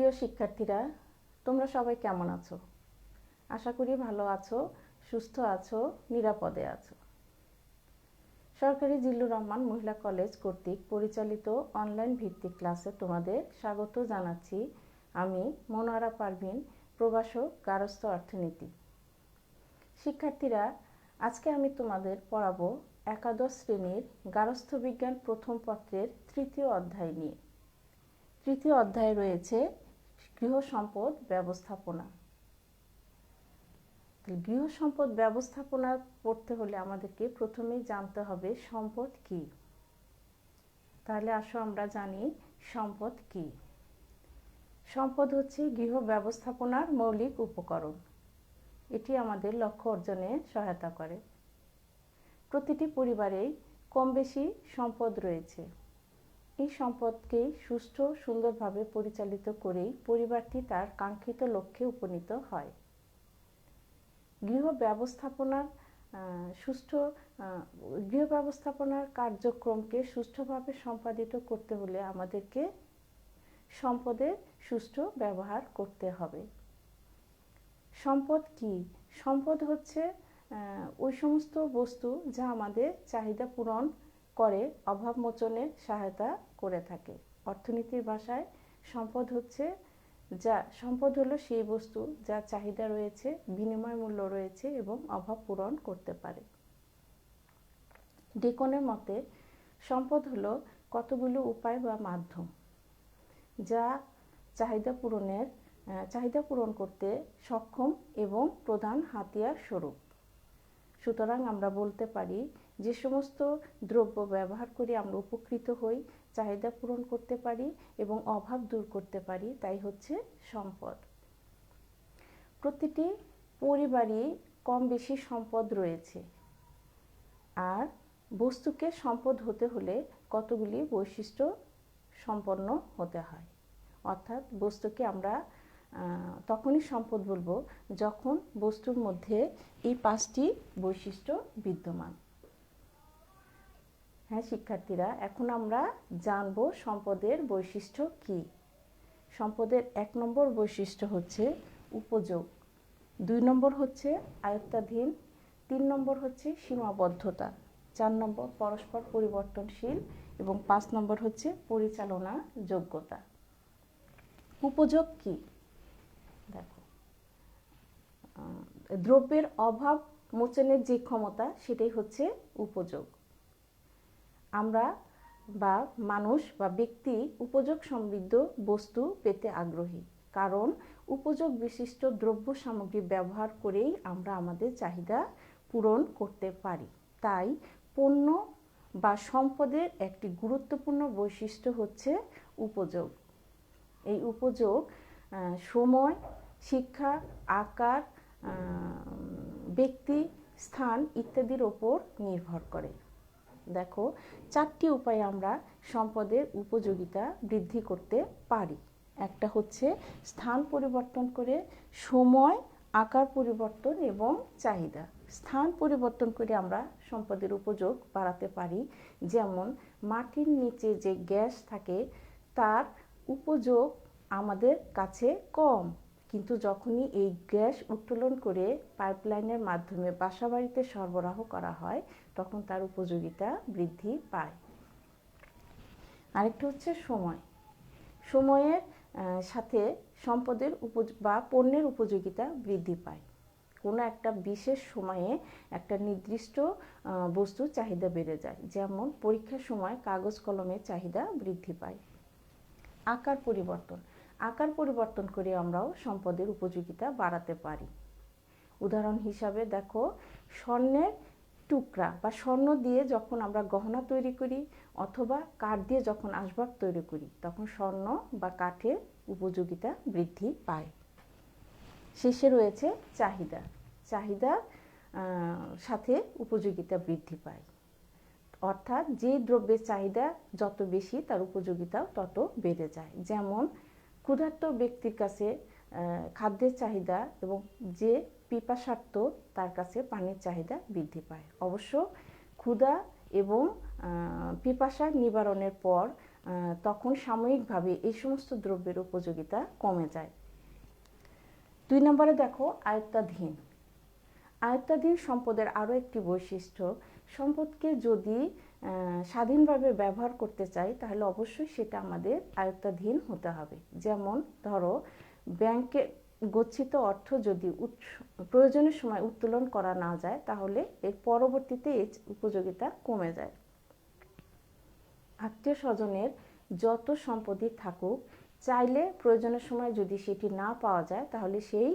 প্রিয় শিক্ষার্থীরা, তোমরা সবাই কেমন আছো? আশা করি ভালো আছো, সুস্থ আছো, নিরাপদে আছো। সরকারি জিল্লুর রহমান মহিলা কলেজ কর্তৃক পরিচালিত অনলাইন ভিত্তিক ক্লাসে তোমাদের স্বাগত জানাচ্ছি আমি মনোয়ারা পারভিন প্রবাসক গারস্থ অর্থনীতি। শিক্ষার্থীরা, আজকে আমি তোমাদের পড়াবো একাদশ শ্রেণির গারস্থ বিজ্ঞান প্রথম পত্রের তৃতীয় অধ্যায় নিয়ে। তৃতীয় অধ্যায়ে রয়েছে গৃহ সম্পদ ব্যবস্থাপনা। গৃহ সম্পদ ব্যবস্থাপনা পড়তে হলে আমাদেরকে প্রথমেই জানতে হবে সম্পদ কি? তাহলে আসো আমরা জানি সম্পদ কি। সম্পদ হচ্ছে গৃহ ব্যবস্থাপনার মৌলিক উপকরণ। এটি আমাদের লক্ষ্য অর্জনে সহায়তা করে। প্রতিটি পরিবারেই কম বেশি সম্পদ রয়েছে। এই সম্পদকেই সুষ্ঠু, সুন্দরভাবে পরিচালিত করেই পরিবারটি তার কাঙ্ক্ষিত লক্ষ্যে উপনীত হয়। গৃহ ব্যবস্থাপনার সুষ্ঠু গৃহ ব্যবস্থাপনার কার্যক্রমকে সুষ্ঠুভাবে সম্পাদিত করতে হলে আমাদেরকে সম্পদের সুষ্ঠু ব্যবহার করতে হবে। সম্পদ কি? সম্পদ হচ্ছে ওই সমস্ত বস্তু যা আমাদের চাহিদা পূরণ করে অভাব মোচনে সহায়তা করে থাকে। অর্থনীতির ভাষায় সম্পদ হচ্ছে যা, সম্পদ হলো সেই বস্তু যা চাহিদা রয়েছে, বিনিময় মূল্য রয়েছে এবং অভাব পূরণ করতে পারে। ডেকনের মতে, সম্পদ হলো কতগুলো উপায় বা মাধ্যম যা চাহিদা পূরণের চাহিদা পূরণ করতে সক্ষম এবং প্রধান হাতিয়ার স্বরূপ। সুতরাং আমরা বলতে পারি যে সমস্ত দ্রব্য ব্যবহার করে আমরা উপকৃত হই, চাহিদা পূরণ করতে পারি এবং অভাব দূর করতে পারি, তাই হচ্ছে সম্পদ। প্রতিটি পরিবারই কম বেশি সম্পদ রয়েছে। আর বস্তুকে সম্পদ হতে হলে কতগুলি বৈশিষ্ট্য সম্পন্ন হতে হয়। অর্থাৎ বস্তুকে আমরা তখনই সম্পদ বলব যখন বস্তুর মধ্যে এই পাঁচটি বৈশিষ্ট্য বিদ্যমান। হ্যাঁ শিক্ষার্থীরা, এখন আমরা জানব সম্পদের বৈশিষ্ট্য কি। সম্পদের এক নম্বর বৈশিষ্ট্য হচ্ছে উপযোগ। দুই নম্বর হচ্ছে আয়ত্তাধীন। তিন নম্বর হচ্ছে সীমাবদ্ধতা। চার নম্বর পরস্পর পরিবর্তনশীল। এবং পাঁচ নম্বর হচ্ছে পরিচালনা যোগ্যতা। উপযোগ কি? দেখো দ্রব্যের অভাব মোচনের যে ক্ষমতা, সেটাই হচ্ছে উপযোগ। আমরা বা মানুষ বা ব্যক্তি উপযোগ সমৃদ্ধ বস্তু পেতে আগ্রহী। কারণ উপযোগ বিশিষ্ট দ্রব্য সামগ্রী ব্যবহার করেই আমরা আমাদের চাহিদা পূরণ করতে পারি। তাই পণ্য বা সম্পদের একটি গুরুত্বপূর্ণ বৈশিষ্ট্য হচ্ছে উপযোগ। এই উপযোগ সময়, শিক্ষা, আকার ব্যক্তি, স্থান ইত্যাদির ওপর নির্ভর করে। দেখো, চারটি উপায়ে আমরা সম্পদের উপযোগিতা বৃদ্ধি করতে পারি। একটা হচ্ছে স্থান পরিবর্তন করে সময়, আকার পরিবর্তন এবং চাহিদা। স্থান পরিবর্তন করে আমরা সম্পদের উপযোগ বাড়াতে পারি। যেমন, মাটির নিচে যে গ্যাস থাকে, তার উপযোগ আমাদের কাছে কম। কিন্তু যখনই এই গ্যাস উত্তোলন করে পাইপলাইনের মাধ্যমে বাসাবাড়িতে সরবরাহ করা হয় তখন তার উপযোগিতা বৃদ্ধি পায়। আরেকটা হচ্ছে সময়। সময়ের সাথে সম্পদের উপ বা পণ্যের উপযোগিতা বৃদ্ধি পায়। কোনো একটা বিশেষ সময়ে একটা নির্দিষ্ট বস্তু চাহিদা বেড়ে যায়। যেমন পরীক্ষার সময় কাগজ কলমের চাহিদা বৃদ্ধি পায়। আকার পরিবর্তন। আকার পরিবর্তন করে আমরাও সম্পদের উপযোগিতা বাড়াতে পারি। উদাহরণ হিসাবে দেখো, স্বর্ণের টুকরা বা স্বর্ণ দিয়ে যখন আমরা গহনা তৈরি করি অথবা কাঠ দিয়ে যখন আসবাব তৈরি করি, তখন স্বর্ণ বা কাঠের উপযোগিতা বৃদ্ধি পায়। শেষে রয়েছে চাহিদা। চাহিদা সাথে উপযোগিতা বৃদ্ধি পায়। অর্থাৎ যে দ্রব্যের চাহিদা যত বেশি, তার উপযোগিতাও তত বেড়ে যায়। যেমন ক্ষুধার্ত ব্যক্তির কাছে খাদ্যের চাহিদা এবং যে পিপাসার্থ তার কাছে পানির চাহিদা বৃদ্ধি পায়। অবশ্য ক্ষুধা এবং পিপাসা নিবারণের পর তখন সাময়িকভাবে এই সমস্ত দ্রব্যের উপযোগিতা কমে যায়। দুই নম্বরে দেখো আয়ত্তাধীন। আয়ত্তাধীন সম্পদের আরও একটি বৈশিষ্ট্য, সম্পদকে যদি স্বাধীনভাবে ব্যবহার করতে চাই, তাহলে অবশ্যই সেটা আমাদের আয়ত্তাধীন হতে হবে। যেমন ধরো, ব্যাংকে গচ্ছিত অর্থ যদি প্রয়োজনের সময় উত্তোলন করা না যায়, তাহলে এর পরবর্তীতে এর উপযোগিতা কমে যায়। আত্মীয় স্বজনের যত সম্পত্তি থাকুক, চাইলে প্রয়োজনের সময় যদি সেটি না পাওয়া যায়, তাহলে সেই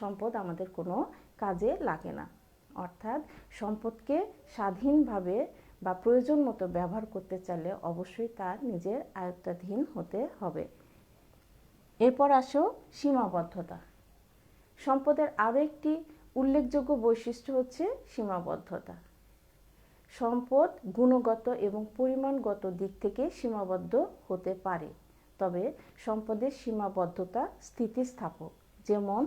সম্পদ আমাদের কোনো কাজে লাগে না। অর্থাৎ সম্পদকে স্বাধীনভাবে বা প্রয়োজন মতো ব্যবহার করতে চাইলে অবশ্যই তার নিজের আয়ত্তাধীন হতে হবে। এরপর আসো সীমাবদ্ধতা। সম্পদের আরও একটি উল্লেখযোগ্য বৈশিষ্ট্য হচ্ছে সীমাবদ্ধতা। সম্পদ গুণগত এবং পরিমাণগত দিক থেকে সীমাবদ্ধ হতে পারে, তবে সম্পদের সীমাবদ্ধতা স্থিতিস্থাপক। যেমন,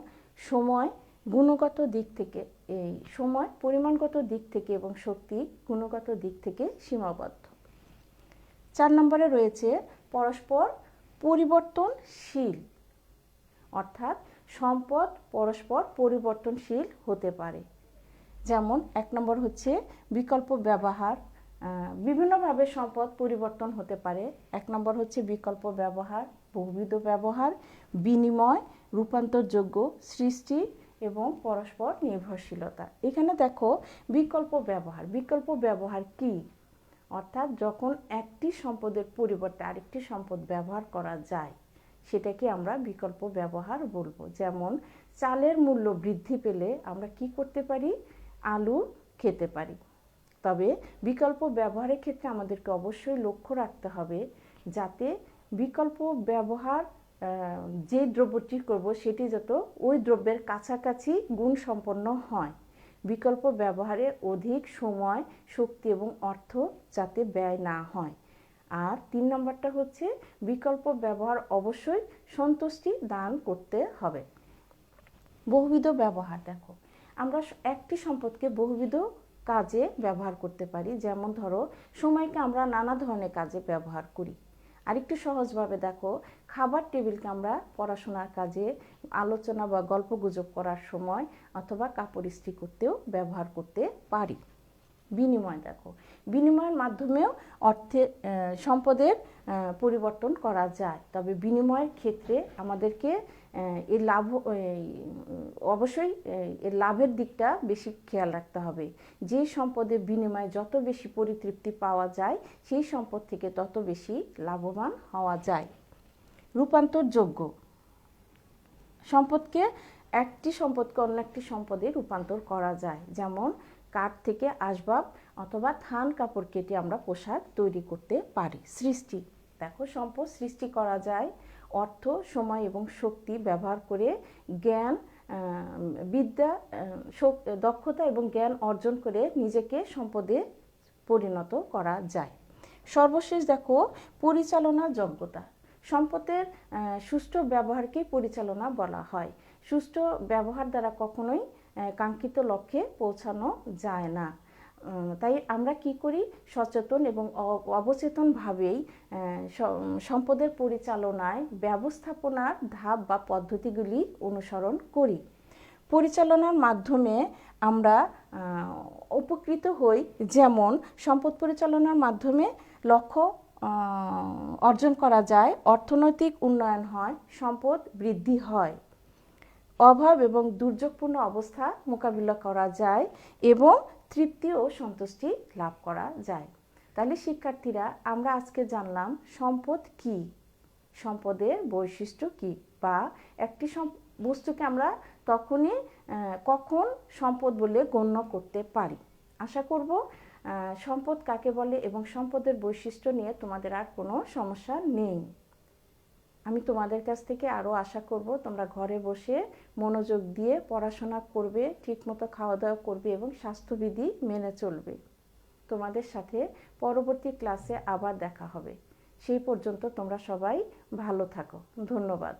সময় গুণগত দিক থেকে, এই সময় পরিমাণগত দিক থেকে এবং শক্তি গুণগত দিক থেকে সীমাবদ্ধ। চার নম্বরে রয়েছে পরস্পর পরিবর্তনশীল। অর্থাৎ সম্পদ পরস্পর পরিবর্তনশীল হতে পারে। যেমন এক নম্বর হচ্ছে বিকল্প ব্যবহার। বিভিন্নভাবে সম্পদ পরিবর্তন হতে পারে। এক নম্বর হচ্ছে বিকল্প ব্যবহার, বহুবিধ ব্যবহার, বিনিময়, রূপান্তরযোগ্য, সৃষ্টি এবং পরস্পর নির্ভরশীলতা। এখানে দেখো বিকল্প ব্যবহার। বিকল্প ব্যবহার কি? অর্থাৎ যখন একটি সম্পদের পরিবর্তে আরেকটি সম্পদ ব্যবহার করা যায়, সেটাকে আমরা বিকল্প ব্যবহার বলব। যেমন চালের মূল্য বৃদ্ধি পেলে আমরা কি করতে পারি? আলু খেতে পারি। তবে বিকল্প ব্যবহারের ক্ষেত্রে আমাদেরকে অবশ্যই লক্ষ্য রাখতে হবে যাতে বিকল্প ব্যবহার যে দ্রব্যটি করব সেটি যত ওই দ্রব্যের কাছাকাছি গুণসম্পন্ন হয়। বিকল্প ব্যবহারে অধিক সময়, শক্তি এবং অর্থ যাতে ব্যয় না হয়। আর তিন নম্বরটা হচ্ছে বিকল্প ব্যবহার অবশ্যই সন্তুষ্টি দান করতে হবে। বহুবিধ ব্যবহার, দেখো। আমরা একটি সম্পদকে বহুবিধ কাজে ব্যবহার করতে পারি। যেমন ধরো, সময়কে আমরা নানা ধরনের কাজে ব্যবহার করি। আরেকটু সহজভাবে দেখো, খাবার টেবিলকে আমরা পড়াশোনার কাজে, আলোচনা বা গল্পগুজব করার সময় অথবা কাপড় ইস্ত্রি করতেও ব্যবহার করতে পারি। বিনিময় দেখো। বিনিময়ের মাধ্যমেও অর্থে সম্পদের পরিবর্তন করা যায়। তবে বিনিময়ের ক্ষেত্রে আমাদেরকে এর লাভ অবশ্যই এর লাভের দিকটা বেশি খেয়াল রাখতে হবে। যে সম্পদের বিনিময়ে যত বেশি পরিতৃপ্তি পাওয়া যায়, সেই সম্পদ থেকে তত বেশি লাভবান হওয়া যায়। রূপান্তরযোগ্য। সম্পদকে, একটি সম্পদকে অন্য একটি সম্পদে রূপান্তর করা যায়। যেমন কাঠ থেকে আসবাব অথবা থান কাপড় কেটে আমরা পোশাক তৈরি করতে পারি। সৃষ্টি। দেখো, সম্পদ সৃষ্টি করা যায়। অর্থ, সময় এবং শক্তি ব্যবহার করে জ্ঞান বিদ্যা দক্ষতা এবং জ্ঞান অর্জন করে নিজেকে সম্পদে পরিণত করা যায়। সর্বশেষ দেখো, পরিচালনা যোগ্যতা। সম্পদের সুষ্ঠু ব্যবহারকে পরিচালনা বলা হয়। সুষ্ঠু ব্যবহার দ্বারা কখনোই কাঙ্ক্ষিত লক্ষ্যে পৌঁছানো যায় না। তাই আমরা কি করি? সচেতন এবং অবচেতনভাবেই সম্পদের পরিচালনায় ব্যবস্থাপনার ধাপ বা পদ্ধতিগুলি অনুসরণ করি। পরিচালনার মাধ্যমে আমরা উপকৃত হই। যেমন, সম্পদ পরিচালনার মাধ্যমে লক্ষ্য অর্জন করা যায়, অর্থনৈতিক উন্নয়ন হয়, সম্পদ বৃদ্ধি হয়। অভাব এবং দুর্যোগপূর্ণ অবস্থা মোকাবিলা করা যায় এবং তৃপ্তি ও সন্তুষ্টি লাভ করা যায়। তাহলে শিক্ষার্থীরা, আমরা আজকে জানলাম সম্পদ কি? সম্পদের বৈশিষ্ট্য কি? বা একটি বস্তুকে আমরা তখনই কখন সম্পদ বলে গণ্য করতে পারি? আশা করব সম্পদ কাকে বলে এবং সম্পদের বৈশিষ্ট্য নিয়ে তোমাদের আর কোনো সমস্যা নেই। আমি তোমাদের কাছ থেকে আরও আশা করব তোমরা ঘরে বসে মনোযোগ দিয়ে পড়াশোনা করবে, ঠিকমতো খাওয়া দাওয়া করবে এবং স্বাস্থ্যবিধি মেনে চলবে। তোমাদের সাথে পরবর্তী ক্লাসে আবার দেখা হবে। সেই পর্যন্ত তোমরা সবাই ভালো থাকো। ধন্যবাদ।